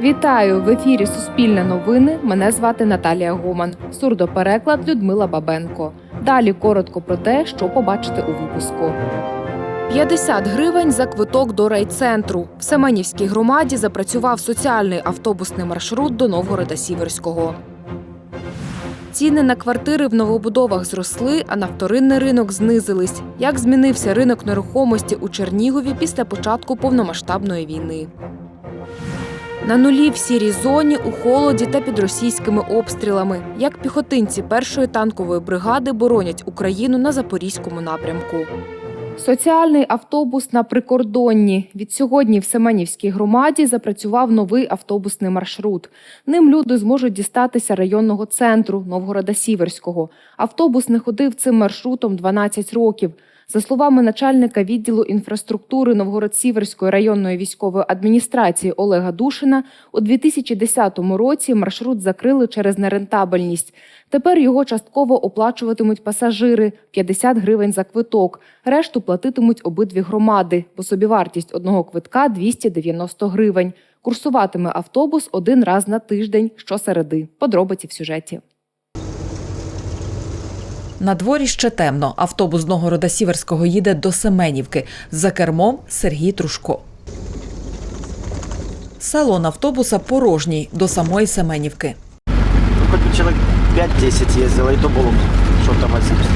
Вітаю в ефірі Суспільне новини. Мене звати Наталія Гоман. Сурдопереклад Людмила Бабенко. Далі коротко про те, що побачите у випуску. 50 гривень за квиток до райцентру. В Семенівській громаді запрацював соціальний автобусний маршрут до Новгорода Сіверського. Ціни на квартири в новобудовах зросли, а на вторинний ринок знизились. Як змінився ринок нерухомості у Чернігові після початку повномасштабної війни? На нулі в сірій зоні, у холоді та під російськими обстрілами. Як піхотинці першої танкової бригади боронять Україну на запорізькому напрямку. Соціальний автобус на прикордонні. Від сьогодні в Семенівській громаді запрацював новий автобусний маршрут. Ним люди зможуть дістатися районного центру Новгорода Сіверського. Автобус не ходив цим маршрутом 12 років. За словами начальника відділу інфраструктури Новгород-Сіверської районної військової адміністрації Олега Душина, у 2010 році маршрут закрили через нерентабельність. Тепер його частково оплачуватимуть пасажири 50 гривень за квиток. Решту платитимуть обидві громади, бо собівартість одного квитка 290 гривень. Курсуватиме автобус один раз на тиждень щосереди. Подробиці в сюжеті. На дворі ще темно. Автобус з Новгорода Сіверського їде до Семенівки. За кермом Сергій Трушко. Салон автобуса порожній до самої Семенівки. Ну, хоть бы человек 5-10 ездило, и то было бы что-то возить,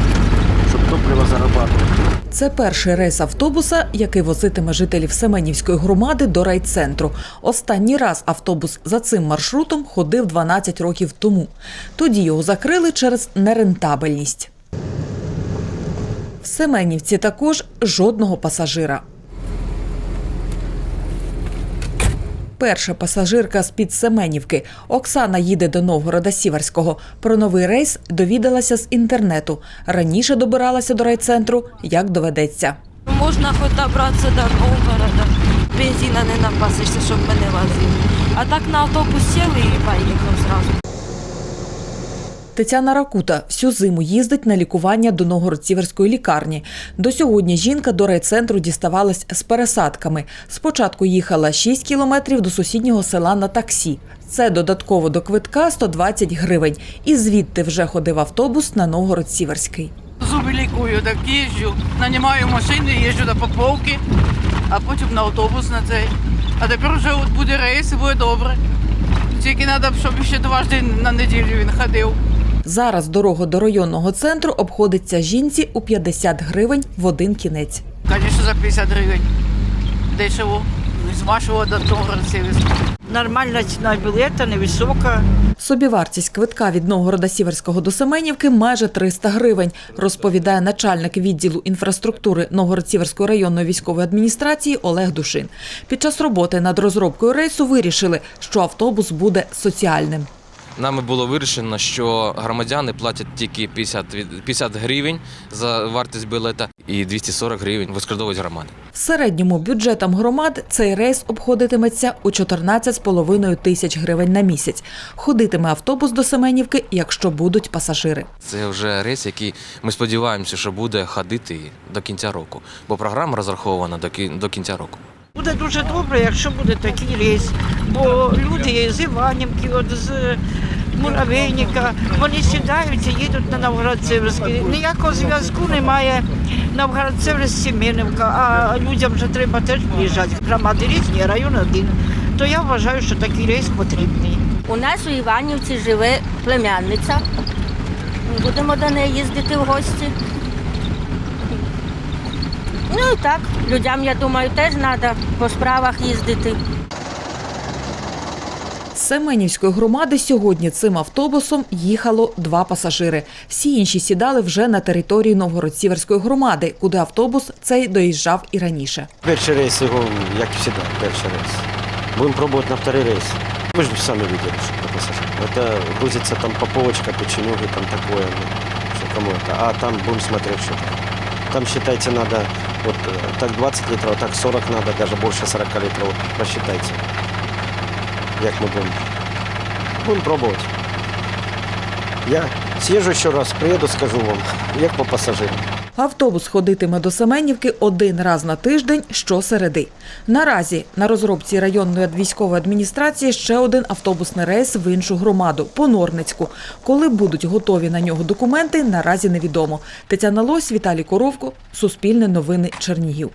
чтобы топливо зарабатывать. Це перший рейс автобуса, який возитиме жителів Семенівської громади до райцентру. Останній раз автобус за цим маршрутом ходив 12 років тому. Тоді його закрили через нерентабельність. В Семенівці також жодного пасажира. Перша пасажирка з-під Семенівки Оксана їде до Новгорода Сіверського. Про новий рейс довідалася з інтернету. Раніше добиралася до райцентру, як доведеться. Можна хоч добратися до Новгорода. Бензина не напасишся, щоб мене возили. А так на автобус сіли і поїхав зразу. Тетяна Ракута всю зиму їздить на лікування до Новгород-Сіверської лікарні. До сьогодні жінка до райцентру діставалась з пересадками. Спочатку їхала 6 кілометрів до сусіднього села на таксі. Це додатково до квитка 120 гривень. І звідти вже ходив автобус на Новгород-Сіверський. Зуби лікую, так їжджу, нанімаю машини, їжджу до Поповки, а потім на автобус на цей. А тепер вже от буде рейс і буде добре. Тільки треба, щоб ще дважди на неділю він ходив. Зараз дорога до районного центру обходиться жінці у 50 гривень в один кінець. Звісно, за 50 гривень. Дешево. З вашого до того Сіверського. Нормальна ціна білета, невисока. Собівартість квитка від Новгорода Сіверського до Семенівки майже 300 гривень, розповідає начальник відділу інфраструктури Новгород-Сіверської районної військової адміністрації Олег Душин. Під час роботи над розробкою рейсу вирішили, що автобус буде соціальним. Нами було вирішено, що громадяни платять тільки 50, від- 50 гривень за вартість білета і 240 гривень вискрадовують громади. В середньому бюджетам громад цей рейс обходитиметься у 14,5 тисяч гривень на місяць. Ходитиме автобус до Семенівки, якщо будуть пасажири. Це вже рейс, який ми сподіваємося, що буде ходити до кінця року, бо програма розрахована до кінця року. Буде дуже добре, якщо буде такий рейс. Бо люди з Іванівки, от з Муравейника, вони сідаються, їдуть на Новгород-Северський. Ніякого зв'язку немає Новгород-Северськ Семенівка, а людям вже треба теж виїжджати. Громади різні, район один. То я вважаю, що такий рейс потрібний. У нас у Іванівці живе племянниця. Будемо до неї їздити в гості. Ну і так, людям, я думаю, теж треба по справах їздити. З Семенівської громади сьогодні цим автобусом їхало два пасажири. Всі інші сідали вже на території Новгород-Сіверської громади, куди автобус цей доїжджав і раніше. Перший рейс його, як завжди, перший рейс. Будем пробовать на второй рейс. Вы же сами видели, что это пассажир. Это грузится там поповочка, печенюги, там такое, ну, что кому это. А там будем смотреть, что там. Там, считайте, надо, вот э, так 20 литров, так 40 надо, даже больше 40 литров. Посчитайте, як мы будем. Будем пробовать. Я съезжу еще раз, приеду, скажу вам, як по пассажирам. Автобус ходитиме до Семенівки один раз на тиждень щосереди. Наразі на розробці районної військової адміністрації ще один автобусний рейс в іншу громаду Понорницьку. Коли будуть готові на нього документи, наразі невідомо. Тетяна Лось, Віталій Коровко, Суспільне новини Чернігів.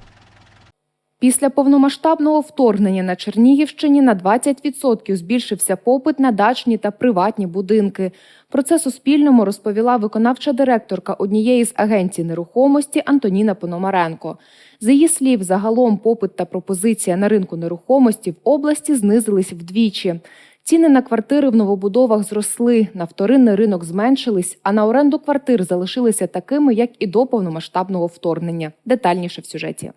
Після повномасштабного вторгнення на Чернігівщині на 20% збільшився попит на дачні та приватні будинки. Про це Суспільному розповіла виконавча директорка однієї з агенцій нерухомості Антоніна Пономаренко. За її слів, загалом попит та пропозиція на ринку нерухомості в області знизились вдвічі. Ціни на квартири в новобудовах зросли, на вторинний ринок зменшились, а на оренду квартир залишилися такими, як і до повномасштабного вторгнення. Детальніше в сюжеті.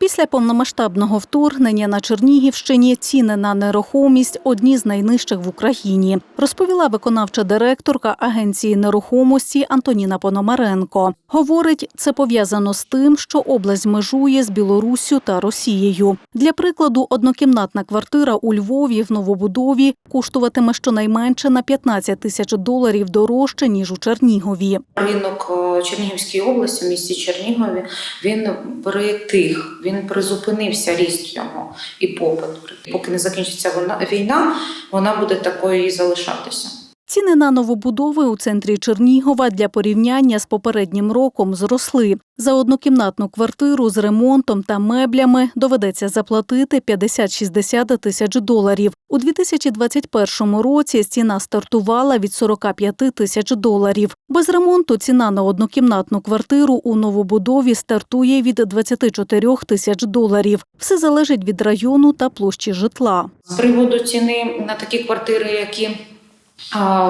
Після повномасштабного вторгнення на Чернігівщині ціни на нерухомість одні з найнижчих в Україні, розповіла виконавча директорка агенції нерухомості Антоніна Пономаренко. Говорить, це пов'язано з тим, що область межує з Білоруссю та Росією. Для прикладу, однокімнатна квартира у Львові в новобудові коштуватиме щонайменше на 15 тисяч доларів дорожче ніж у Чернігові. Ринок е, Чернігівської області, в місті Чернігові, він притих, він призупинився ріст його і попит. Поки не закінчиться війна, вона буде такою і залишатися. Ціни на новобудови у центрі Чернігова для порівняння з попереднім роком зросли. За однокімнатну квартиру з ремонтом та меблями доведеться заплатити 50-60 тисяч доларів. У 2021 році ціна стартувала від 45 тисяч доларів. Без ремонту ціна на однокімнатну квартиру у новобудові стартує від 24 тисяч доларів. Все залежить від району та площі житла. З приводу ціни на такі квартири, які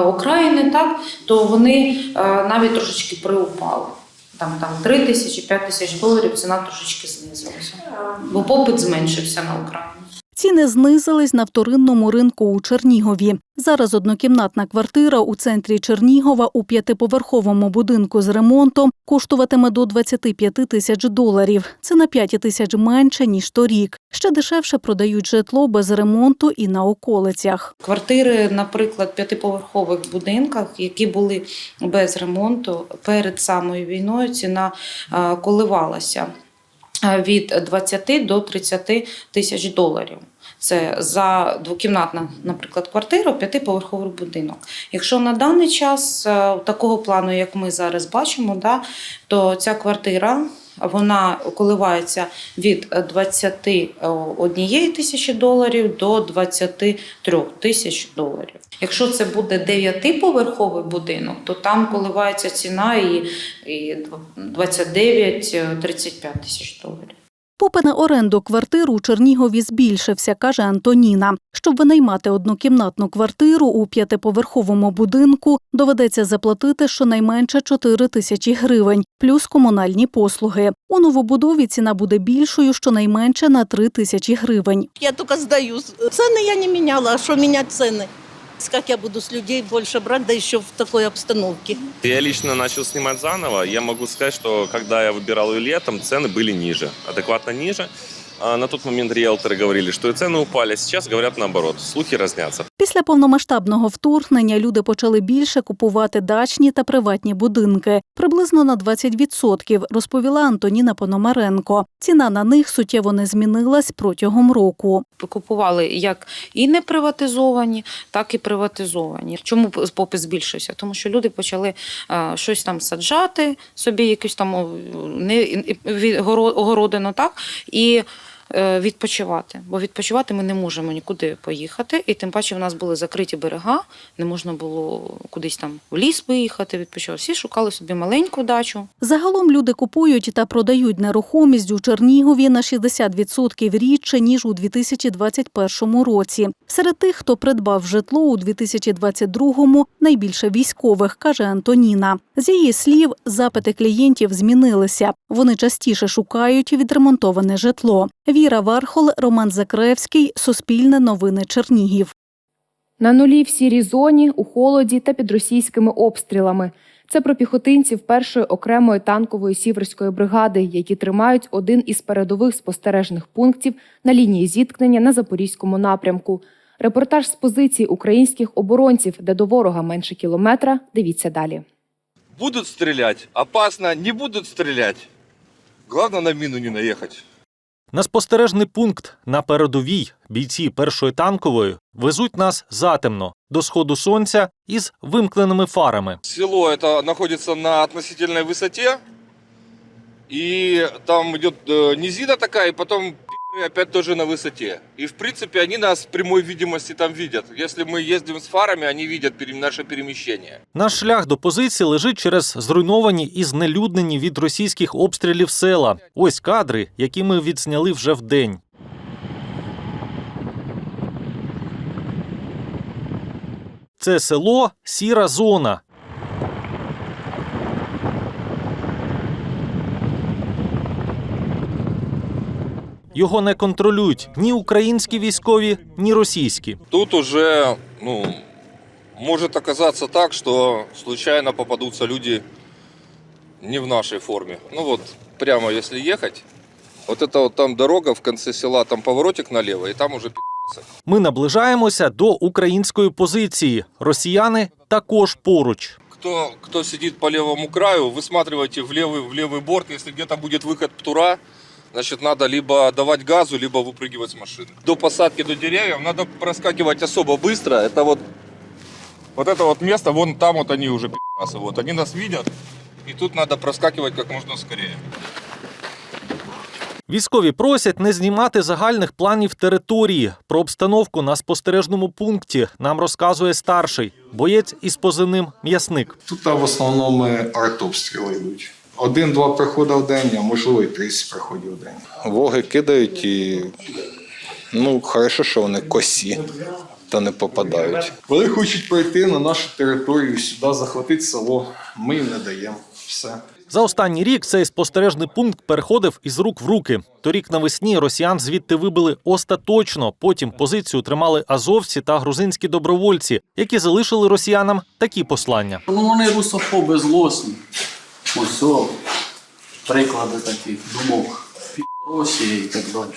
окраїни, так, то вони навіть трошечки приупали. Там, там 3 тисячі, 5 тисяч доларів ціна трошечки знизилася. Бо попит зменшився на Україні. Ціни знизились на вторинному ринку у Чернігові. Зараз однокімнатна квартира у центрі Чернігова у п'ятиповерховому будинку з ремонтом коштуватиме до 25 тисяч доларів. Це на 5 тисяч менше ніж торік. Ще дешевше продають житло без ремонту і на околицях. Квартири, наприклад, п'ятиповерхових будинках, які були без ремонту перед самою війною, ціна коливалася від 20 до 30 тисяч доларів. Це за двокімнатна, наприклад, квартира, п'ятиповерховий будинок. Якщо на даний час е, такого плану, як ми зараз бачимо, да, то ця квартира вона коливається від 21 тисячі доларів до 23 тисяч доларів. Якщо це буде дев'ятиповерховий будинок, то там коливається ціна і, і 29-35 тисяч доларів. Попит на оренду квартир у Чернігові збільшився, каже Антоніна. Щоб винаймати однокімнатну квартиру у п'ятиповерховому будинку, доведеться заплатити щонайменше 4 тисячі гривень, плюс комунальні послуги. У новобудові ціна буде більшою щонайменше на 3 тисячі гривень. Я только сдаю. Цены я не меняла, а что менять цены? Как я буду с людей больше брать, да еще в такой обстановке? Я лично начал снимать заново. Я могу сказать, что когда я выбирал ее летом, цены были ниже, адекватно ниже. А на тот момент риэлторы говорили, что и цены упали. Сейчас говорят наоборот. Слухи разнятся. Після повномасштабного вторгнення люди почали більше купувати дачні та приватні будинки, приблизно на 20%, розповіла Антоніна Пономаренко. Ціна на них суттєво не змінилась протягом року. Купували як і не приватизовані, так і приватизовані. Чому попит збільшився? Тому що люди почали е, щось там саджати собі, якусь там не огородину, так і. Е, Відпочивати, бо відпочивати ми не можемо нікуди поїхати, і тим паче в нас були закриті берега, не можна було кудись там в ліс виїхати, відпочивати. Всі шукали собі маленьку дачу, Загалом люди купують та продають нерухомість у Чернігові на 60% рідше ніж у 2021 році. Серед тих, хто придбав житло у 2022-му, найбільше військових, каже Антоніна. З її слів, запити клієнтів змінилися. Вони частіше шукають відремонтоване житло. Віра Вархол, Роман Закревський, Суспільне новини Чернігів. На нулі в сірій зоні, у холоді та під російськими обстрілами. Це про піхотинців першої окремої танкової сіверської бригади, які тримають один із передових спостережних пунктів на лінії зіткнення на запорізькому напрямку. Репортаж з позиції українських оборонців, де до ворога менше кілометра. Дивіться далі. Будут стрелять, опасно, не будут стрелять. Главное на мину не наехать. На спостережний пункт на передовій бійці першої танкової везуть нас затемно до сходу сонця із вимкненими фарами. Село это находится на относительной высоте. И там идет э, низина такая, и потом пи***ры опять тоже на высоте. И в принципе они нас в прямой видимости там видят. Если мы ездим с фарами, они видят наше перемещение. Наш шлях до позиції лежить через зруйновані і знелюднені від російських обстрілів села. Ось кадри, які ми відзняли вже вдень. Це село сіра зона. Його не контролюють ні українські військові, ні російські. Тут уже, ну, может оказаться так, что случайно попадутся люди не в нашей форме. Ну вот, прямо если ехать, вот это вот там дорога в конце села, там поворотик налево, и там уже пи***цы. Ми наближаємося до української позиції. Росіяни також поруч. Кто, кто сидит по левому краю, высматривайте в левый, в левый борт. Если где-то будет выход птура, значит, надо либо давать газу, либо выпрыгивать с машины. До посадки до деревьев надо проскакивать особо быстро. Это вот, вот это вот место, вон там вот они уже пи***асы. Вот они нас видят, и тут надо проскакивать как можно скорее. Військові просять не знімати загальних планів території. Про обстановку на спостережному пункті нам розказує старший боєць із позивним м'ясник. Тут в основному артобстріли йдуть. Один-два приходи в день, а можливо і 30 приходів в день. Воги кидають і ну, хорошо, що вони косі та не попадають. Вони хочуть пройти на нашу територію, сюди захватити село. Ми їм не даємо. Все. За останній рік цей спостережний пункт переходив із рук в руки. Торік навесні росіян звідти вибили остаточно. Потім позицію тримали азовці та грузинські добровольці, які залишили росіянам такі послання. Ну вони русофоби злосні. Ось приклади таких думок Росії і так далі.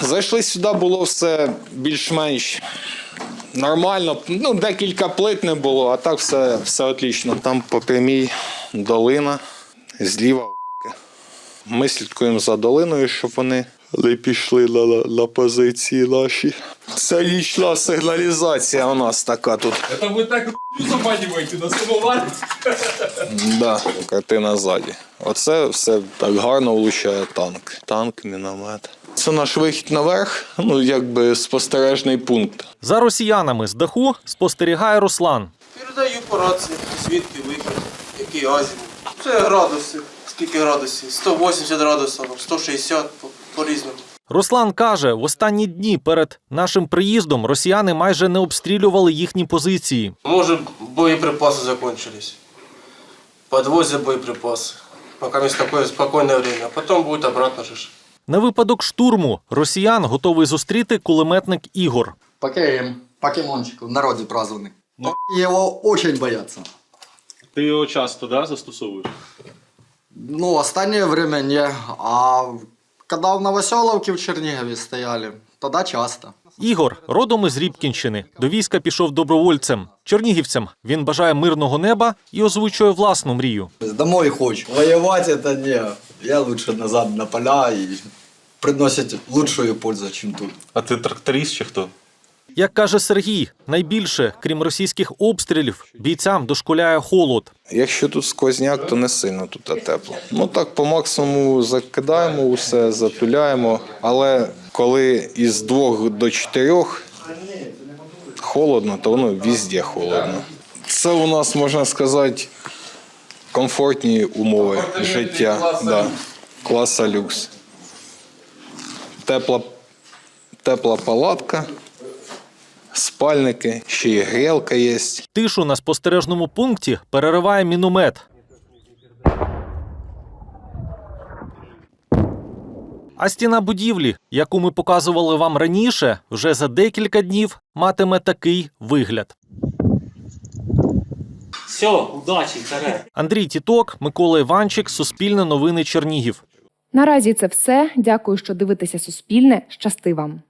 Зайшли сюди, було все більш-менш нормально. Ну, декілька плит не було, а так все, все отлично. Там по прямій долина, зліва. Ми слідкуємо за долиною, щоб вони не пішли на, на, на позиції наші. Це нічна сигналізація у нас така тут. Это вы так заманиваете на самовар? Да, картина ззаді. Оце все так гарно влучає танк. Танк, міномет. Це наш вихід наверх, ну якби спостережний пункт. За росіянами з даху спостерігає Руслан. Передаю по рації, звідки вихід, який азімут. Це градуси, скільки градусів? 180 градусів, 160 по, різному. Руслан каже, в останні дні перед нашим приїздом росіяни майже не обстрілювали їхні позиції. Може, боєприпаси закончились. Подвозят боєприпаси. Пока есть такое спокойное время. А потом будет обратно ж. На випадок штурму росіян готовий зустріти кулеметник Ігор. Покемон, покемончик в народі празднований. Його очень бояться. Ти його часто да, застосовуєш? Ну, останнє время не. А коли в Новоселовці в Чернігові стояли, тоді часто. Ігор родом із Рібкінщини. До війська пішов добровольцем. Чернігівцям він бажає мирного неба і озвучує власну мрію. Домой хочу. Воювати это ні. Я лучше назад на поля і приносять лучшую пользу, ніж тут. А ти тракторист чи хто? Як каже Сергій, найбільше, крім російських обстрілів, бійцям дошкуляє холод. Якщо тут сквозняк, то не сильно тут тепло. Ну так по максимуму закидаємо усе, затуляємо. Але коли із двох до чотирьох холодно, то воно везде холодно. Це у нас можна сказати комфортні умови життя. Да. Класа люкс. Тепла, тепла палатка, спальники, ще й грілка є. Тишу на спостережному пункті перериває міномет. А стіна будівлі, яку ми показували вам раніше, вже за декілька днів матиме такий вигляд. Все, удачі, вперед. Андрій Тіток, Микола Іванчик, Суспільне новини Чернігів. Наразі це все. Дякую, що дивитеся Суспільне. Щасти вам.